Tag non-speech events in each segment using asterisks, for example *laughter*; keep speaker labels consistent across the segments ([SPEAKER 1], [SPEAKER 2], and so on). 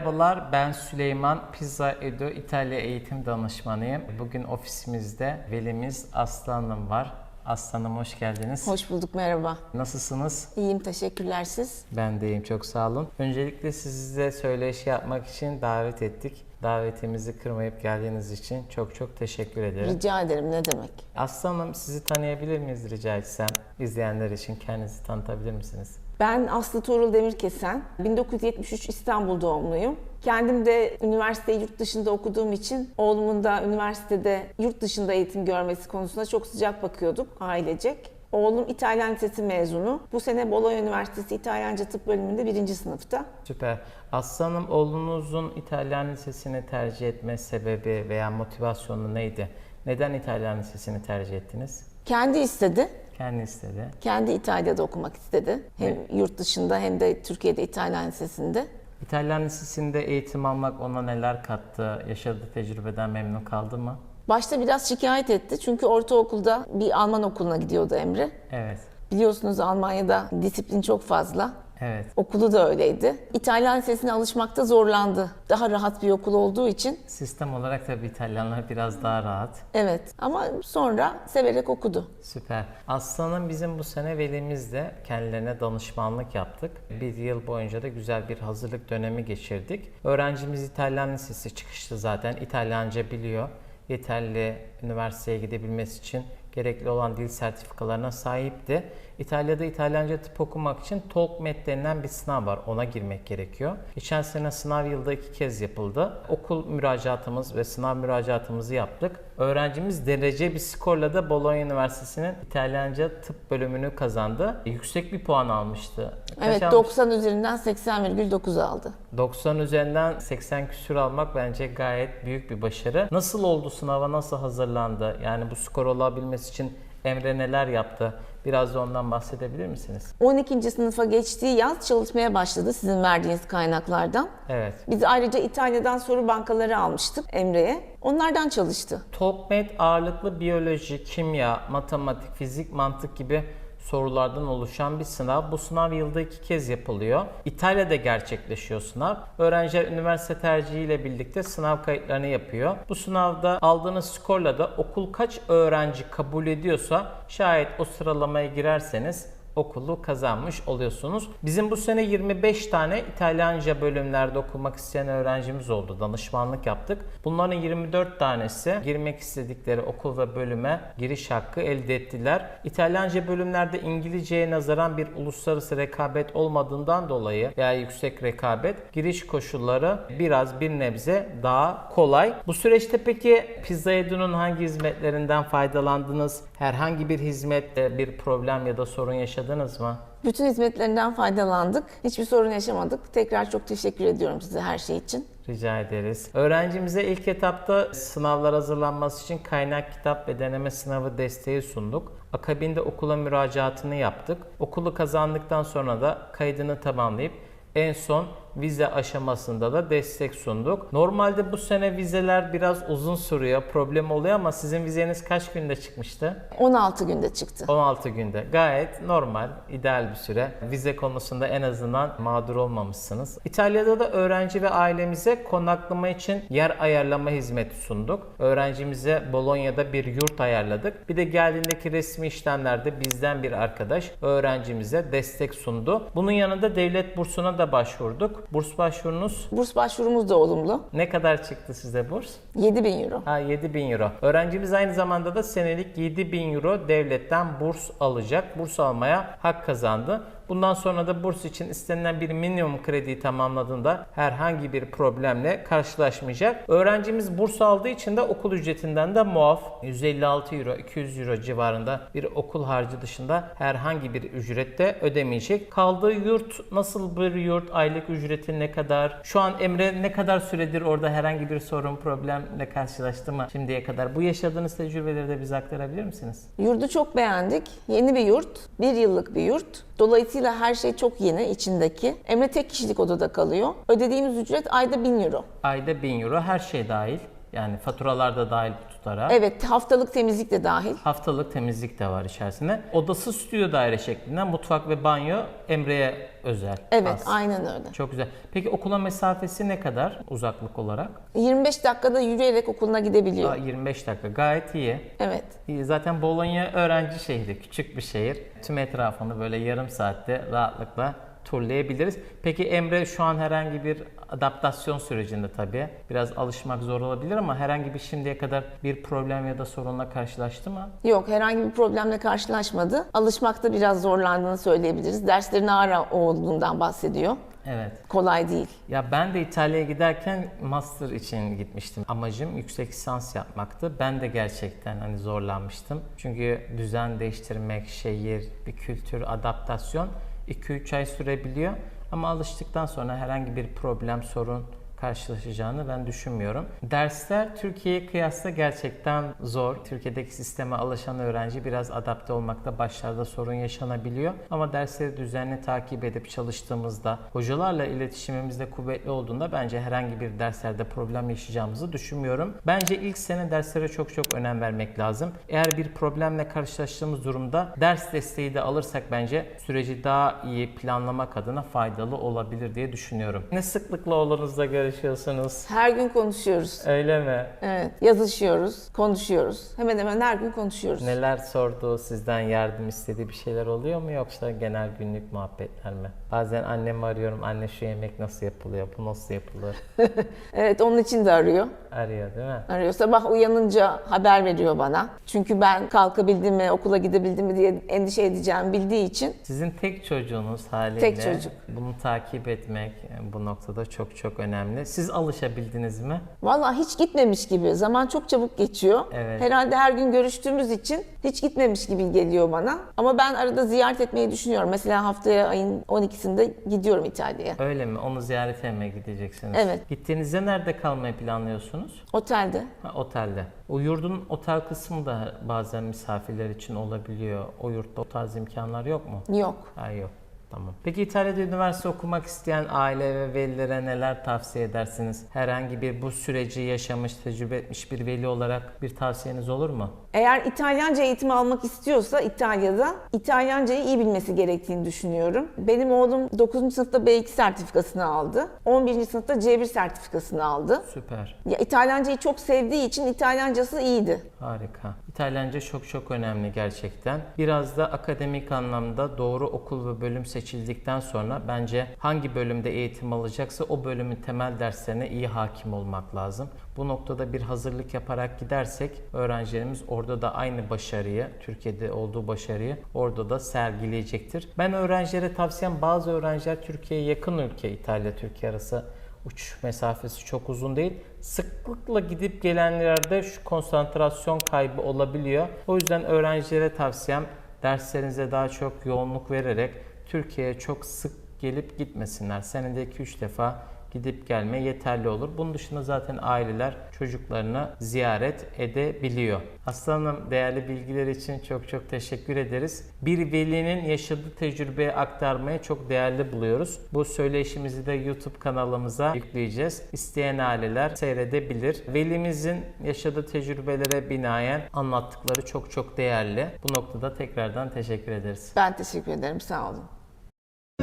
[SPEAKER 1] Merhabalar, ben Süleyman. Pizza Edu İtalya Eğitim Danışmanıyım. Bugün ofisimizde velimiz Aslı Hanım var. Aslı Hanım hoş geldiniz.
[SPEAKER 2] Hoş bulduk, merhaba.
[SPEAKER 1] Nasılsınız?
[SPEAKER 2] İyiyim, teşekkürler siz.
[SPEAKER 1] Ben de iyiyim, çok sağ olun. Öncelikle size söyleşi yapmak için davet ettik. Davetimizi kırmayıp geldiğiniz için çok çok teşekkür ederim.
[SPEAKER 2] Rica ederim, ne demek?
[SPEAKER 1] Aslı Hanım sizi tanıyabilir miyiz rica etsem? İzleyenler için kendinizi tanıtabilir misiniz?
[SPEAKER 2] Ben Aslı Tuğrul Demirkesen, 1973 İstanbul doğumluyum. Kendim de üniversiteyi yurt dışında okuduğum için oğlumun da üniversitede yurt dışında eğitim görmesi konusunda çok sıcak bakıyorduk ailecek. Oğlum İtalyan Lisesi mezunu. Bu sene Bologna Üniversitesi İtalyanca Tıp bölümünde birinci sınıfta.
[SPEAKER 1] Süper. Aslı Hanım oğlunuzun İtalyan Lisesi'ni tercih etme sebebi veya motivasyonu neydi? Neden İtalyan Lisesi'ni tercih ettiniz?
[SPEAKER 2] Kendi istedi.
[SPEAKER 1] Kendi istedi.
[SPEAKER 2] Kendi İtalya'da okumak istedi. Hem yurt dışında hem de Türkiye'de İtalyan Lisesi'nde.
[SPEAKER 1] İtalyan Lisesi'nde eğitim almak ona neler kattı? Yaşadığı tecrübeden memnun kaldı mı?
[SPEAKER 2] Başta biraz şikayet etti çünkü ortaokulda bir Alman okuluna gidiyordu Emre.
[SPEAKER 1] Evet.
[SPEAKER 2] Biliyorsunuz Almanya'da disiplin çok fazla.
[SPEAKER 1] Evet.
[SPEAKER 2] Okulu da öyleydi. İtalyan lisesine alışmakta zorlandı. Daha rahat bir okul olduğu için.
[SPEAKER 1] Sistem olarak tabii İtalyanlar biraz daha rahat.
[SPEAKER 2] Evet ama sonra severek okudu.
[SPEAKER 1] Süper. Aslanım bizim bu sene velimizle kendilerine danışmanlık yaptık. Bir yıl boyunca da güzel bir hazırlık dönemi geçirdik. Öğrencimiz İtalyan Lisesi çıkışlı zaten. İtalyanca biliyor. Yeterli üniversiteye gidebilmesi için gerekli olan dil sertifikalarına sahipti. İtalya'da İtalyanca tıp okumak için TOEFL denilen bir sınav var. Ona girmek gerekiyor. Geçen sene sınav yılda iki kez yapıldı. Okul müracaatımız ve sınav müracaatımızı yaptık. Öğrencimiz derece bir skorla da Bologna Üniversitesi'nin İtalyanca tıp bölümünü kazandı. Yüksek bir puan almıştı. Kaç
[SPEAKER 2] Evet
[SPEAKER 1] almış?
[SPEAKER 2] 90 üzerinden 80,9 aldı.
[SPEAKER 1] 90 üzerinden 80 küsür almak bence gayet büyük bir başarı. Nasıl oldu sınava, nasıl hazırlandı? Yani bu skor olabilmesi için Emre neler yaptı? Biraz da ondan bahsedebilir misiniz?
[SPEAKER 2] 12. sınıfa geçtiği yaz çalışmaya başladı sizin verdiğiniz kaynaklardan.
[SPEAKER 1] Evet.
[SPEAKER 2] Biz ayrıca İtalya'dan soru bankaları almıştık Emre'ye. Onlardan çalıştı.
[SPEAKER 1] TOEFL ağırlıklı biyoloji, kimya, matematik, fizik, mantık gibi sorulardan oluşan bir sınav. Bu sınav yılda iki kez yapılıyor. İtalya'da gerçekleşiyor sınav. Öğrenciler üniversite tercihiyle birlikte sınav kayıtlarını yapıyor. Bu sınavda aldığınız skorla da okul kaç öğrenci kabul ediyorsa şayet o sıralamaya girerseniz okulu kazanmış oluyorsunuz. Bizim bu sene 25 tane İtalyanca bölümlerde okumak isteyen öğrencimiz oldu. Danışmanlık yaptık. Bunların 24 tanesi girmek istedikleri okul ve bölüme giriş hakkı elde ettiler. İtalyanca bölümlerde İngilizceye nazaran bir uluslararası rekabet olmadığından dolayı veya yüksek rekabet giriş koşulları biraz bir nebze daha kolay. Bu süreçte peki Pizza Edu'nun hangi hizmetlerinden faydalandınız? Herhangi bir hizmette bir problem ya da sorun yaşadınız mı?
[SPEAKER 2] Bütün hizmetlerinden faydalandık. Hiçbir sorun yaşamadık. Tekrar çok teşekkür ediyorum size her şey için.
[SPEAKER 1] Rica ederiz. Öğrencimize ilk etapta sınavlar hazırlanması için kaynak kitap ve deneme sınavı desteği sunduk. Akabinde okula müracaatını yaptık. Okulu kazandıktan sonra da kaydını tamamlayıp en son vize aşamasında da destek sunduk. Normalde bu sene vizeler biraz uzun sürüyor, problem oluyor ama sizin vizeniz kaç günde çıkmıştı?
[SPEAKER 2] 16 günde çıktı.
[SPEAKER 1] 16 günde. Gayet normal, ideal bir süre. Vize konusunda en azından mağdur olmamışsınız. İtalya'da da öğrenci ve ailemize konaklama için yer ayarlama hizmeti sunduk. Öğrencimize Bologna'da bir yurt ayarladık. Bir de geldiğindeki resmi işlemlerde bizden bir arkadaş öğrencimize destek sundu. Bunun yanında devlet bursuna da başvurduk. Burs başvurunuz
[SPEAKER 2] Burs başvurumuz da olumlu.
[SPEAKER 1] ne kadar çıktı size burs?
[SPEAKER 2] 7000 euro.
[SPEAKER 1] Ha 7000 euro. Öğrencimiz aynı zamanda da senelik 7000 euro devletten burs alacak. Burs almaya hak kazandı. Bundan sonra da burs için istenilen bir minimum krediyi tamamladığında herhangi bir problemle karşılaşmayacak. Öğrencimiz burs aldığı için de okul ücretinden de muaf. 156 euro, 200 euro civarında bir okul harcı dışında herhangi bir ücret de ödemeyecek. Kaldığı yurt nasıl bir yurt? Aylık ücreti ne kadar? Şu an Emre ne kadar süredir orada herhangi bir sorun, problemle karşılaştı mı şimdiye kadar? Bu yaşadığınız tecrübeleri de bize aktarabilir misiniz?
[SPEAKER 2] Yurdu çok beğendik. Yeni bir yurt, bir yıllık bir yurt. Dolayısıyla her şey çok yeni içindeki. Emre tek kişilik odada kalıyor. Ödediğimiz ücret ayda 1000 euro.
[SPEAKER 1] Ayda 1000 euro her şey dahil. Yani faturalar da dahil bu tutara.
[SPEAKER 2] Evet haftalık temizlik de dahil.
[SPEAKER 1] Haftalık temizlik de var içerisinde. Odası stüdyo daire şeklinde. Mutfak ve banyo Emre'ye özel.
[SPEAKER 2] Evet
[SPEAKER 1] has.
[SPEAKER 2] aynen öyle.
[SPEAKER 1] Çok güzel. Peki okula mesafesi ne kadar uzaklık olarak?
[SPEAKER 2] 25 dakikada yürüyerek okuluna gidebiliyor.
[SPEAKER 1] Aa, 25 dakika. Gayet iyi.
[SPEAKER 2] Evet.
[SPEAKER 1] İyi. Zaten Bologna öğrenci şehri. Küçük bir şehir. Tüm etrafını böyle yarım saatte rahatlıkla turlayabiliriz. Peki Emre şu an herhangi bir adaptasyon sürecinde tabii. Biraz alışmak zor olabilir ama herhangi bir şimdiye kadar bir problem ya da sorunla karşılaştı mı?
[SPEAKER 2] Yok herhangi bir problemle karşılaşmadı. Alışmakta biraz zorlandığını söyleyebiliriz. Derslerin ağır olduğundan bahsediyor.
[SPEAKER 1] Evet.
[SPEAKER 2] Kolay değil.
[SPEAKER 1] Ya ben de İtalya'ya giderken master için gitmiştim. Amacım yüksek lisans yapmaktı. Ben de gerçekten hani zorlanmıştım. Çünkü düzen değiştirmek, şehir, bir kültür, adaptasyon 2-3 ay sürebiliyor. Ama alıştıktan sonra herhangi bir problem, sorun karşılaşacağını ben düşünmüyorum. Dersler Türkiye'ye kıyasla gerçekten zor. Türkiye'deki sisteme alışan öğrenci biraz adapte olmakta başlarda sorun yaşanabiliyor. Ama dersleri düzenli takip edip çalıştığımızda, hocalarla iletişimimiz de kuvvetli olduğunda bence herhangi bir derslerde problem yaşayacağımızı düşünmüyorum. Bence ilk sene derslere çok çok önem vermek lazım. Eğer bir problemle karşılaştığımız durumda ders desteği de alırsak bence süreci daha iyi planlamak adına faydalı olabilir diye düşünüyorum. Ne sıklıkla oğlunuzla görüşüyorsunuz?
[SPEAKER 2] Her gün konuşuyoruz.
[SPEAKER 1] Öyle mi?
[SPEAKER 2] Evet. Yazışıyoruz, konuşuyoruz. Hemen hemen her gün konuşuyoruz.
[SPEAKER 1] Neler sordu, sizden yardım istediği bir şeyler oluyor mu yoksa genel günlük muhabbetler mi? Bazen annemi arıyorum, anne şu yemek nasıl yapılıyor, bu nasıl yapılır? *laughs*
[SPEAKER 2] Evet onun için de arıyor.
[SPEAKER 1] Arıyor değil mi?
[SPEAKER 2] Arıyor. Sabah uyanınca haber veriyor bana. Çünkü ben kalkabildim mi, okula gidebildim mi diye endişe edeceğimi bildiği için
[SPEAKER 1] Sizin tek çocuğunuz haliyle
[SPEAKER 2] Tek çocuk.
[SPEAKER 1] bunu takip etmek bu noktada çok çok önemli. Siz alışabildiniz mi?
[SPEAKER 2] Vallahi hiç gitmemiş gibi. Zaman çok çabuk geçiyor.
[SPEAKER 1] Evet.
[SPEAKER 2] Herhalde her gün görüştüğümüz için hiç gitmemiş gibi geliyor bana. Ama ben arada ziyaret etmeyi düşünüyorum. Mesela haftaya ayın 12'sinde gidiyorum İtalya'ya.
[SPEAKER 1] Öyle mi? Onu ziyarete mi gideceksiniz?
[SPEAKER 2] Evet.
[SPEAKER 1] Gittiğinizde nerede kalmayı planlıyorsunuz?
[SPEAKER 2] Otelde.
[SPEAKER 1] Ha, otelde. O yurdun otel kısmı da bazen misafirler için olabiliyor. O yurtta o tarz imkanlar yok mu?
[SPEAKER 2] Yok.
[SPEAKER 1] Ha yok. Tamam. Peki İtalya'da üniversite okumak isteyen aile ve velilere neler tavsiye edersiniz? Herhangi bir bu süreci yaşamış, tecrübe etmiş bir veli olarak bir tavsiyeniz olur mu?
[SPEAKER 2] Eğer İtalyanca eğitimi almak istiyorsa İtalya'da İtalyancayı iyi bilmesi gerektiğini düşünüyorum. Benim oğlum 9. sınıfta B2 sertifikasını aldı. 11. sınıfta C1 sertifikasını aldı.
[SPEAKER 1] Süper.
[SPEAKER 2] Ya İtalyancayı çok sevdiği için İtalyancası iyiydi.
[SPEAKER 1] Harika. İtalyanca çok çok önemli gerçekten. Biraz da akademik anlamda doğru okul ve bölüm seçildikten sonra bence hangi bölümde eğitim alacaksa o bölümün temel derslerine iyi hakim olmak lazım. Bu noktada bir hazırlık yaparak gidersek öğrencilerimiz orada da aynı başarıyı, Türkiye'de olduğu başarıyı orada da sergileyecektir. Ben öğrencilere tavsiyem bazı öğrenciler Türkiye'ye yakın ülke, İtalya Türkiye arası uçuş mesafesi çok uzun değil. Sıklıkla gidip gelenlerde şu konsantrasyon kaybı olabiliyor. O yüzden öğrencilere tavsiyem derslerinize daha çok yoğunluk vererek Türkiye'ye çok sık gelip gitmesinler. Senede 2-3 defa gidip gelme yeterli olur. Bunun dışında zaten aileler çocuklarını ziyaret edebiliyor. Aslanım değerli bilgiler için çok çok teşekkür ederiz. Bir velinin yaşadığı tecrübeyi aktarmayı çok değerli buluyoruz. Bu söyleşimizi de YouTube kanalımıza yükleyeceğiz. İsteyen aileler seyredebilir. Velimizin yaşadığı tecrübelere binaen anlattıkları çok çok değerli. Bu noktada tekrardan teşekkür ederiz.
[SPEAKER 2] Ben teşekkür ederim. Sağ olun.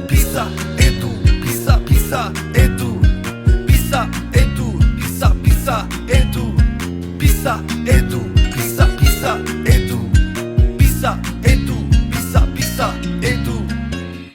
[SPEAKER 3] Pisa Edu, Pisa Pisa Edu, Pisa Edu, Pisa Pisa Edu, Pisa Edu, Pisa Pisa Edu.